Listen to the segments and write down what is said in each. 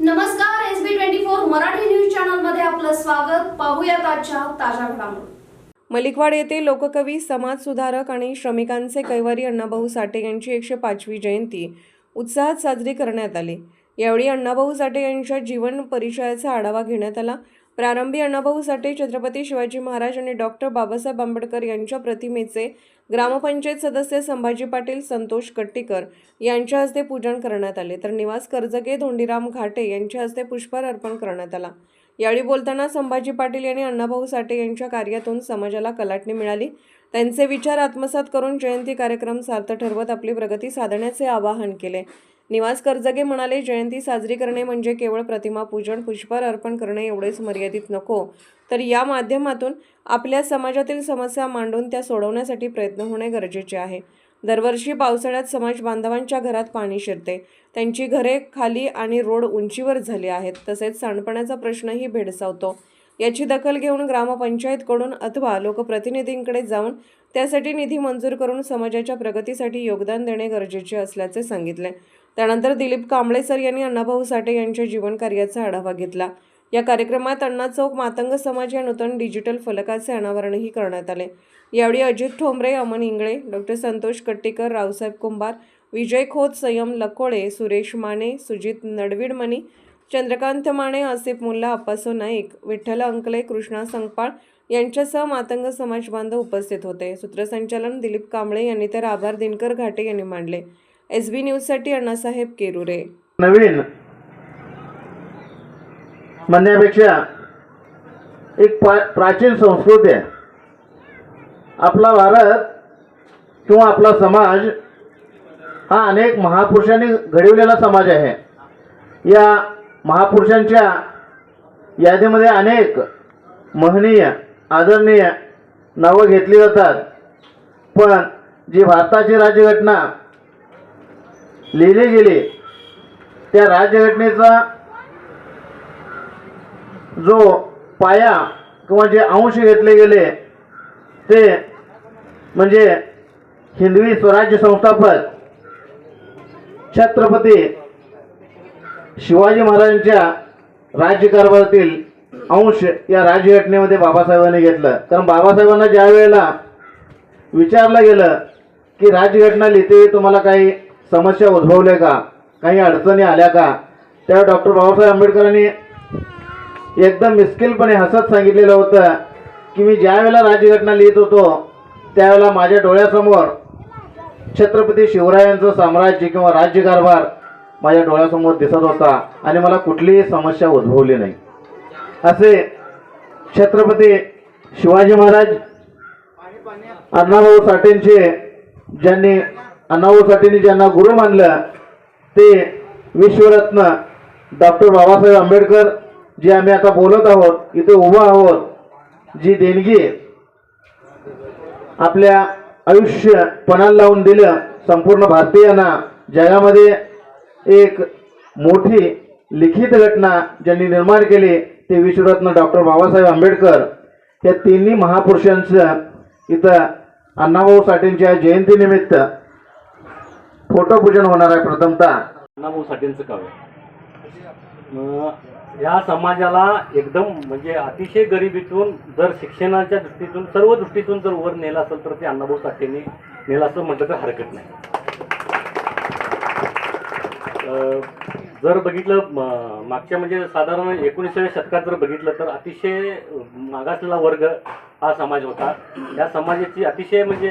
नमस्कार S B twenty four Marathi news चॅनलमध्ये आपलं स्वागत. पाहूया आजच्या ताज्या घडामोडी. मलिकवाड येथे लोककवी समाजसुधारक आणि श्रमिकांचे कैवारी अण्णाभाऊ साठे यांची एकशे पाचवी जयंती उत्साहात साजरी करण्यात आली. यावेळी अण्णाभाऊ साठे यांच्या जीवन परिचयाचा आढावा घेण्यात आला. प्रारंभी अण्णाभाऊ साठे छत्रपती शिवाजी महाराज आणि डॉक्टर बाबासाहेब आंबेडकर यांच्या प्रतिमेचे ग्रामपंचायत सदस्य संभाजी पाटील संतोष कट्टीकर यांच्या हस्ते पूजन करण्यात आले. तर निवास कर्जगे धोंडीराम घाटे यांच्या हस्ते पुष्पहार अर्पण करण्यात आला. यावेळी बोलताना संभाजी पाटील यांनी अण्णाभाऊ साठे यांच्या कार्यातून समाजाला कलाटणी मिळाली. त्यांचे विचार आत्मसात करून जयंती कार्यक्रम सार्थ ठरवत आपली प्रगती साधण्याचे आवाहन केले. निवास कर्जगे म्हणाले जयंती साजरी करणे म्हणजे केवळ प्रतिमा पूजन पुष्पहार अर्पण करणे एवढेच मर्यादित नको. तर या माध्यमातून आपल्या समाजातील समस्या मांडून त्या सोडवण्यासाठी प्रयत्न होणे गरजेचे आहे. दरवर्षी पावसाळ्यात समाज बांधवांच्या घरात पाणी शिरते. त्यांची घरे खाली आणि रोड उंचीवर झाली आहेत. तसेच सांडपाण्याचा प्रश्नही भेडसावतो. याची दखल घेऊन ग्रामपंचायतकडून अथवा लोकप्रतिनिधींकडे जाऊन त्यासाठी निधी मंजूर करून समाजाच्या प्रगतीसाठी योगदान देणे गरजेचे असल्याचे सांगितले. त्यानंतर दिलीप कांबळे सर यांनी अण्णाभाऊ साठे यांच्या जीवनकार्याचा आढावा घेतला. या कार्यक्रमात अण्णा चौक मातंग समाज या नूतन डिजिटल फलकाचे अनावरणही करण्यात आले. यावेळी अजित ठोंबरे अमन इंगळे डॉक्टर संतोष कट्टीकर रावसाहेब कुंभार विजय खोत संयम लकोळे सुरेश माने सुजित नडवीडमणी चंद्रकांत माने आसिफ मुल्ला अप्पासो नाईक विठ्ठल अंकले कृष्णा संगपाळ यांच्यासह मातंग समाज बांधव उपस्थित होते. सूत्रसंचालन दिलीप कांबळे यांनी तर आभार दिनकर घाटे यांनी मांडले. एस बी न्यूजसाठी अण्णासाहेब केरुरे. नवीन म्हणण्यापेक्षा एक प्राचीन संस्कृती आहे. आपला भारत किंवा आपला समाज हा अनेक महापुरुषांनी घडविलेला समाज आहे. या महापुरुषांच्या यादीमध्ये अनेक महनीय आदरणीय नावं घेतली जातात. पण जी भारताची राज्यघटना लिहिले गेले. त्या राज्यघटनेचा जो पाया किंवा जे अंश घेतले गेले ते म्हणजे हिंदवी स्वराज्य संस्थापक छत्रपती शिवाजी महाराजांच्या राज्यकारभारातील अंश या राज्यघटनेमध्ये बाबासाहेबांनी घेतलं. कारण बाबासाहेबांना ज्या वेळेला विचारलं गेलं की राज्यघटना लिहिते तुम्हाला काही समस्या उद्भवल्या का? काही अडचणी आल्या का? त्या डॉक्टर बाबासाहेब आंबेडकरांनी एकदम मिस्किलपणे हसत सांगितलेलं होतं की मी ज्या वेळेला राज्यघटना लिहित होतो त्यावेळेला माझ्या डोळ्यासमोर छत्रपती शिवरायांचं साम्राज्य किंवा राज्यकारभार माझ्या डोळ्यासमोर दिसत होता आणि मला कुठलीही समस्या उद्भवली नाही. असे छत्रपती शिवाजी महाराज अण्णाभाऊ साठेंचे ज्यांनी अण्णाभाऊ साठेंनी ज्यांना गुरु मानलं ते विश्वरत्न डॉक्टर बाबासाहेब आंबेडकर जे आम्ही आता बोलत आहोत इथे उभं आहोत जी देणगी आपल्या आयुष्य पणाला लावून दिलं संपूर्ण भारतीयांना जगामध्ये एक मोठी लिखित घटना ज्यांनी निर्माण केली ते विश्वरत्न डॉक्टर बाबासाहेब आंबेडकर. या तिन्ही महापुरुषांचं इथं अण्णाभाऊ साठेंच्या जयंतीनिमित्त फोटोपूजन होणार आहे प्रथमतः. अण्णाभाऊ साठेंचं काव्य. या समाजाला एकदम म्हणजे अतिशय गरिबीतून जर शिक्षणाच्या दृष्टीतून सर्व दृष्टीतून जर वर नेलं असेल तर ते अण्णाभाऊ साठेंनी नेलं असं म्हटलं तर हरकत नाही. जर बघितलं मागच्या म्हणजे साधारण एकोणीसाव्या शतकात जर बघितलं तर अतिशय मागासलेला वर्ग हा समाज होता. या समाजाची अतिशय म्हणजे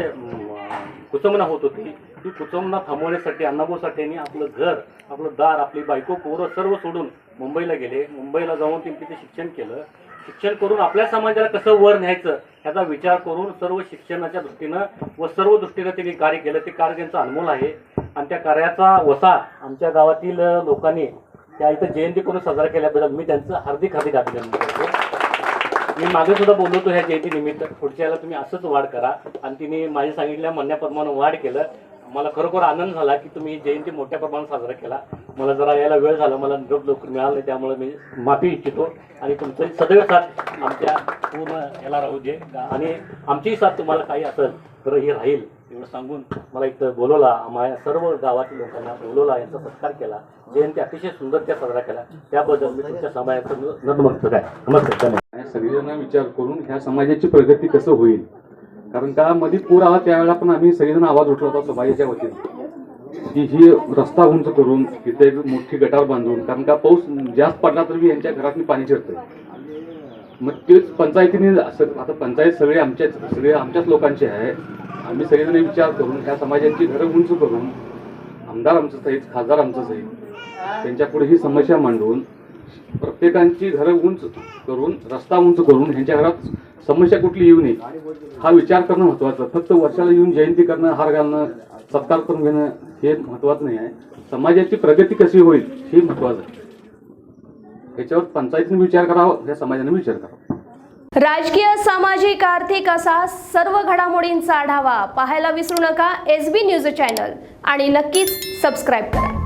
कुचमना होत होती. ती कुचवणा थांबवण्यासाठी अण्णाभाऊ साठेंनी आपलं घर आपलं दार आपली बायको पोरं सर्व सोडून मुंबईला गेले. मुंबईला जाऊन त्यांनी तिथे शिक्षण केलं. शिक्षण करून आपल्या समाजाला कसं वर न्यायचं ह्याचा विचार करून सर्व शिक्षणाच्या दृष्टीनं व सर्व दृष्टीनं त्यांनी कार्य केलं. ते कार्य त्यांचं अनमोल आहे. आणि त्या कार्याचा वसा आमच्या गावातील लोकांनी त्या इथं जयंती करून साजरा केल्याबद्दल मी त्यांचं हार्दिक हार्दिक अभिनंदन करतो. मी मागे सुद्धा बोलवतो ह्या जयंतीनिमित्त पुढच्या याला तुम्ही असंच वाढ करा. आणि तिने माझ्या सांगितल्या म्हणण्याप्रमाणे वाढ केलं. मला खरोखर आनंद झाला की तुम्ही जयंती मोठ्या प्रमाणात साजरा केला. मला जरा यायला वेळ झाला मला निरोप लवकर मिळाला त्यामुळे मी माफी इच्छितो. आणि तुमचं सदैव साथ आमच्या पूर्ण याला राहू दे. आणि आमचीही साथ तुम्हाला काही असेल तर हे राहील एवढं सांगून मला इथं बोलवला. माझ्या सर्व गावातील लोकांना बोलवला यांचा सत्कार केला. जयंती अतिशय सुंदर त्या साजरा केला. त्याबद्दल मी तुमच्या समाजाचं नतमस्तक आहे नमस्कार. धन्यवाद. सगळेजण विचार करून ह्या समाजाची प्रगती कसं होईल? कारण का मध्ये पूर आला त्यावेळेला पण आम्ही सगळेजण आवाज उठला होता समाजाच्या वतीने. की ही रस्ता उंच करून तिथे एक मोठी गटार बांधून कारण का पाऊस जास्त पडला तर मी यांच्या घरात पाणी शिरतंय. मग तेच पंचायतीने असं आता पंचायत सगळे आमच्याच सगळे आमच्याच लोकांचे आहे. आम्ही सगळेजण विचार करून ह्या समाजाची घरं उंच करून आमदार आमचं सहित खासदार आमचं सहित त्यांच्यापुढे ही समस्या मांडून प्रत्येकांची घरं उंच करून रस्ता उंच करून ह्यांच्या घरात समस्या कुठली येऊ नये. हा विचार करणं महत्वाचं. फक्त वर्षाला येऊन जयंती करणं हार घालणं सत्कार करून घेणं हे महत्वाचं नाही आहे. समाजाची प्रगती कशी होईल हे महत्वाचं. आहे याच्यावर पंचायतीने विचार करावा या समाजाने विचार करावा. राजकीय सामाजिक आर्थिक असा सर्व घडामोडींचा आढावा पाहायला विसरू नका. S B news channel. आणि नक्कीच सबस्क्राईब करा.